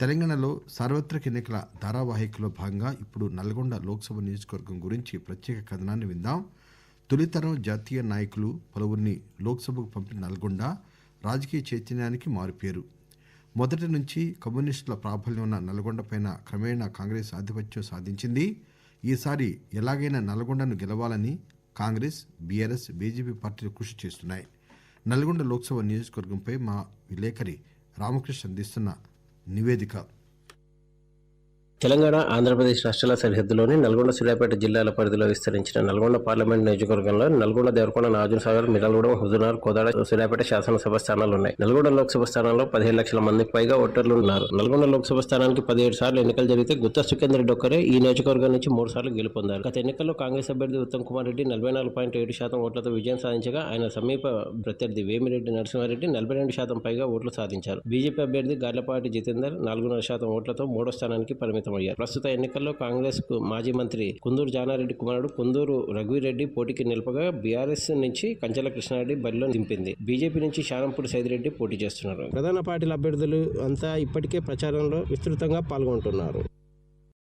తెలంగాణలో సార్వత్రిక ఎన్నికల ధారావాహికలో భాగంగా ఇప్పుడు నల్గొండ లోక్సభ నియోజకవర్గం గురించి ప్రత్యేక కథనాన్ని విందాం. తొలితరం జాతీయ నాయకులు పలువురిని లోక్సభకు పంపిన నల్గొండ రాజకీయ చైతన్యానికి మారుపేరు. మొదటి నుంచి కమ్యూనిస్టుల ప్రాబల్యం ఉన్న నల్గొండపైన క్రమేణా కాంగ్రెస్ ఆధిపత్యం సాధించింది. ఈసారి ఎలాగైనా నల్గొండను గెలవాలని కాంగ్రెస్ బీఆర్ఎస్ బీజేపీ పార్టీలు కృషి చేస్తున్నాయి. నల్గొండ లోక్సభ నియోజకవర్గంపై మా విలేకరి రామకృష్ణ అందిస్తున్న निवेदिका। తెలంగాణ ఆంధ్రప్రదేశ్ రాష్ట్రాల సరిహద్దులోని నల్గొండ సూర్యాపేట జిల్లాల పరిధిలో విస్తరించిన నల్గొండ పార్లమెంట్ నియోజకవర్గంలో నల్గొండ దేవరకొండ నాజున్ సాగర్ మిర్యాలగూడెం హుజునార్ కోదాడ సూర్యాపేట శాసనసభ స్థానాలు ఉన్నాయి. నల్గొండ లోక్సభ స్థానంలో పదిహేడు లక్షల మందికి పైగా ఓటర్లు ఉన్నారు. నల్గొండ లోక్సభ స్థానానికి పదిహేడు సార్లు ఎన్నికలు జరిగితే గుత్తా సుఖేందర్ డొక్కరే ఈ నియోజకవర్గం నుంచి మూడు సార్లు గెలుపొందారు. గత ఎన్నికల్లో కాంగ్రెస్ అభ్యర్థి ఉత్తమ్ కుమార్ రెడ్డి నలభై నాలుగు పాయింట్ ఏడు శాతం ఓట్లతో విజయం సాధించగా ఆయన సమీప ప్రత్యర్థి వేమిరెడ్డి నరసింహారెడ్డి నలభై రెండు శాతం పైగా ఓట్లు సాధించారు. బీజేపీ అభ్యర్థి గార్లపాటి జితేందర్ నాలుగున్నర శాతం ఓట్లతో మూడో స్థానానికి పరిమితం పరిమితమయ్యారు ప్రస్తుత ఎన్నికల్లో కాంగ్రెస్కు మాజీ మంత్రి కుందూరు జానారెడ్డి కుమారుడు కుందూరు రఘువీరెడ్డి పోటీకి నిలపగా బీఆర్ఎస్ నుంచి కంచెల కృష్ణారెడ్డి బరిలో దింపింది. బీజేపీ నుంచి శానంపూడి సైదిరెడ్డి పోటీ చేస్తున్నారు. ప్రధాన పార్టీల అభ్యర్థులు అంతా ఇప్పటికే ప్రచారంలో విస్తృతంగా పాల్గొంటున్నారు.